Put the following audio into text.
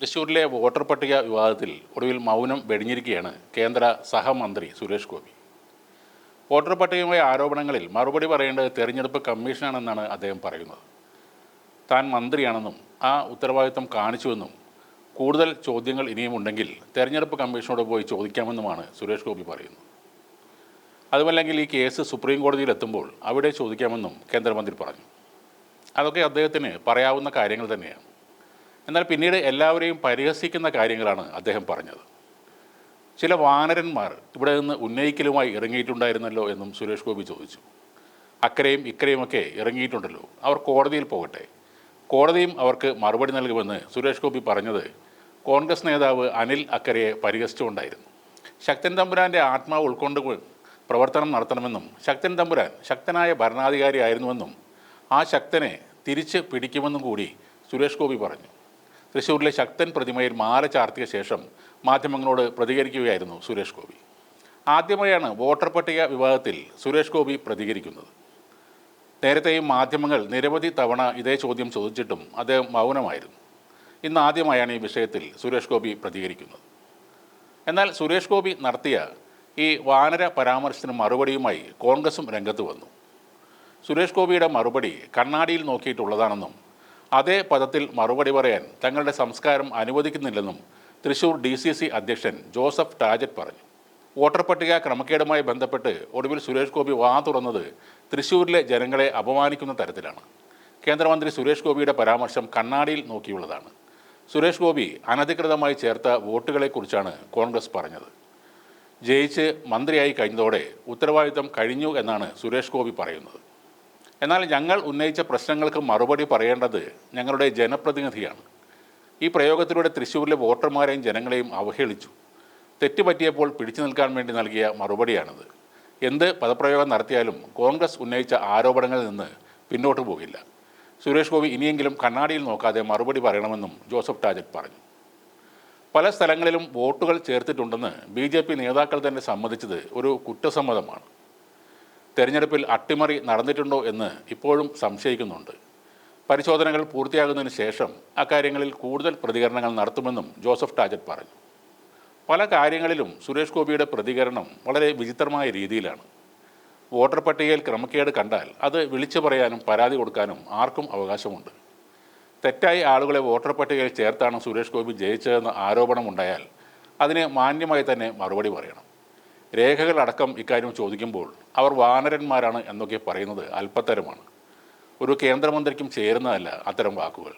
തൃശ്ശൂരിലെ വോട്ടർ പട്ടിക വിവാദത്തിൽ ഒടുവിൽ മൗനം വെടിഞ്ഞിരിക്കുകയാണ് കേന്ദ്ര സഹമന്ത്രി സുരേഷ് ഗോപി. വോട്ടർ പട്ടികയുമായ ആരോപണങ്ങളിൽ മറുപടി പറയേണ്ടത് തെരഞ്ഞെടുപ്പ് കമ്മീഷനാണെന്നാണ് അദ്ദേഹം പറയുന്നത്. താൻ മന്ത്രിയാണെന്നും ആ ഉത്തരവാദിത്തം കാണിച്ചുവെന്നും കൂടുതൽ ചോദ്യങ്ങൾ ഇനിയും ഉണ്ടെങ്കിൽ തെരഞ്ഞെടുപ്പ് കമ്മീഷനോട് പോയി ചോദിക്കാമെന്നുമാണ് സുരേഷ് ഗോപി പറയുന്നത്. അതുമല്ലെങ്കിൽ ഈ കേസ് സുപ്രീം കോടതിയിൽ എത്തുമ്പോൾ അവിടെ ചോദിക്കാമെന്നും കേന്ദ്രമന്ത്രി പറഞ്ഞു. അതൊക്കെ അദ്ദേഹത്തിന് പറയാവുന്ന കാര്യങ്ങൾ തന്നെയാണ്. എന്നാൽ പിന്നീട് എല്ലാവരെയും പരിഹസിക്കുന്ന കാര്യങ്ങളാണ് അദ്ദേഹം പറഞ്ഞത്. ചില വാനരന്മാർ ഇവിടെ നിന്ന് ഉന്നയിക്കലുമായി ഇറങ്ങിയിട്ടുണ്ടായിരുന്നല്ലോ എന്നും സുരേഷ് ഗോപി ചോദിച്ചു. അക്കരയും ഇക്കരയുമൊക്കെ ഇറങ്ങിയിട്ടുണ്ടല്ലോ. അവർ കോടതിയിൽ പോകട്ടെ. കോടതിയും അവർക്ക് മറുപടി നൽകുമെന്ന് സുരേഷ് ഗോപി പറഞ്ഞത് കോൺഗ്രസ് നേതാവ് അനിൽ അക്കരയെ പരിഹസിച്ചുകൊണ്ടായിരുന്നു. ശക്തൻ തമ്പുരാന്റെ ആത്മാവ് ഉൾക്കൊണ്ട് പ്രവർത്തനം നടത്തണമെന്നും ശക്തൻ തമ്പുരാൻ ശക്തനായ ഭരണാധികാരിയായിരുന്നുവെന്നും ആ ശക്തനെ തിരിച്ച് പിടിക്കുമെന്നും കൂടി സുരേഷ് ഗോപി പറഞ്ഞു. തൃശ്ശൂരിലെ ശക്തൻ പ്രതിമയിൽ മാല ചാർത്തിയ ശേഷം മാധ്യമങ്ങളോട് പ്രതികരിക്കുകയായിരുന്നു സുരേഷ് ഗോപി. ആദ്യമായാണ് വോട്ടർ പട്ടിക വിവാദത്തിൽ സുരേഷ് ഗോപി പ്രതികരിക്കുന്നത്. നേരത്തെയും മാധ്യമങ്ങൾ നിരവധി തവണ ഇതേ ചോദ്യം ചോദിച്ചിട്ടും അദ്ദേഹം മൗനമായിരുന്നു. ഇന്ന് ആദ്യമായാണ് ഈ വിഷയത്തിൽ സുരേഷ് ഗോപി പ്രതികരിക്കുന്നത്. എന്നാൽ സുരേഷ് ഗോപി നടത്തിയ ഈ വാനര പരാമർശത്തിന് മറുപടിയുമായി കോൺഗ്രസും രംഗത്ത് വന്നു. സുരേഷ് ഗോപിയുടെ മറുപടി കണ്ണാടിയിൽ നോക്കിയിട്ടുള്ളതാണെന്നും അതേ പദത്തിൽ മറുപടി പറയാൻ തങ്ങളുടെ സംസ്കാരം അനുവദിക്കുന്നില്ലെന്നും തൃശൂർ ഡി സി സി അധ്യക്ഷൻ ജോസഫ് ടാജറ്റ് പറഞ്ഞു. വോട്ടർ പട്ടിക ക്രമക്കേടുമായി ബന്ധപ്പെട്ട് ഒടുവിൽ സുരേഷ് ഗോപി വാ തുറന്നത് തൃശൂരിലെ ജനങ്ങളെ അപമാനിക്കുന്ന തരത്തിലാണ്. കേന്ദ്രമന്ത്രി സുരേഷ് ഗോപിയുടെ പരാമർശം കണ്ണാടിയിൽ നോക്കിയുള്ളതാണ്. സുരേഷ് ഗോപി അനധികൃതമായി ചേർത്ത വോട്ടുകളെക്കുറിച്ചാണ് കോൺഗ്രസ് പറഞ്ഞത്. ജയിച്ച് മന്ത്രിയായി കഴിഞ്ഞതോടെ ഉത്തരവാദിത്തം കഴിഞ്ഞു എന്നാണ് സുരേഷ് ഗോപി പറയുന്നത്. എന്നാൽ ഞങ്ങൾ ഉന്നയിച്ച പ്രശ്നങ്ങൾക്ക് മറുപടി പറയേണ്ടത് ഞങ്ങളുടെ ജനപ്രതിനിധിയാണ്. ഈ പ്രയോഗത്തിലൂടെ തൃശ്ശൂരിലെ വോട്ടർമാരെയും ജനങ്ങളെയും അവഹേളിച്ചു. തെറ്റുപറ്റിയപ്പോൾ പിടിച്ചു നിൽക്കാൻ വേണ്ടി നൽകിയ മറുപടിയാണിത്. എന്ത് പദപ്രയോഗം നടത്തിയാലും കോൺഗ്രസ് ഉന്നയിച്ച ആരോപണങ്ങളിൽ നിന്ന് പിന്നോട്ട് പോകില്ല. സുരേഷ് ഗോപി ഇനിയെങ്കിലും കണ്ണാടിയിൽ നോക്കാതെ മറുപടി പറയണമെന്നും ജോസഫ് ടാജറ്റ് പറഞ്ഞു. പല സ്ഥലങ്ങളിലും വോട്ടുകൾ ചേർത്തിട്ടുണ്ടെന്ന് ബി നേതാക്കൾ തന്നെ സമ്മതിച്ചത് ഒരു കുറ്റസമ്മതമാണ്. തെരഞ്ഞെടുപ്പിൽ അട്ടിമറി നടന്നിട്ടുണ്ടോ എന്ന് ഇപ്പോഴും സംശയിക്കുന്നുണ്ട്. പരിശോധനകൾ പൂർത്തിയാകുന്നതിന് ശേഷം അക്കാര്യങ്ങളിൽ കൂടുതൽ പ്രതികരണങ്ങൾ നടത്തുമെന്നും ജോസഫ് ടാജറ്റ് പറഞ്ഞു. പല കാര്യങ്ങളിലും സുരേഷ് ഗോപിയുടെ പ്രതികരണം വളരെ വിചിത്രമായ രീതിയിലാണ്. വോട്ടർ പട്ടികയിൽ ക്രമക്കേട് കണ്ടാൽ അത് വിളിച്ചു പറയാനും പരാതി കൊടുക്കാനും ആർക്കും അവകാശമുണ്ട്. തെറ്റായി ആളുകളെ വോട്ടർ പട്ടികയിൽ ചേർത്താണ് സുരേഷ് ഗോപി ജയിച്ചതെന്ന ആരോപണമുണ്ടായാൽ അതിന് മാന്യമായി തന്നെ മറുപടി പറയണം. രേഖകളടക്കം ഇക്കാര്യം ചോദിക്കുമ്പോൾ അവർ വാനരന്മാരാണ് എന്നൊക്കെ പറയുന്നത് അല്പത്തരമാണ്. ഒരു കേന്ദ്രമന്ത്രിക്കും ചേരുന്നതല്ല അത്തരം വാക്കുകൾ.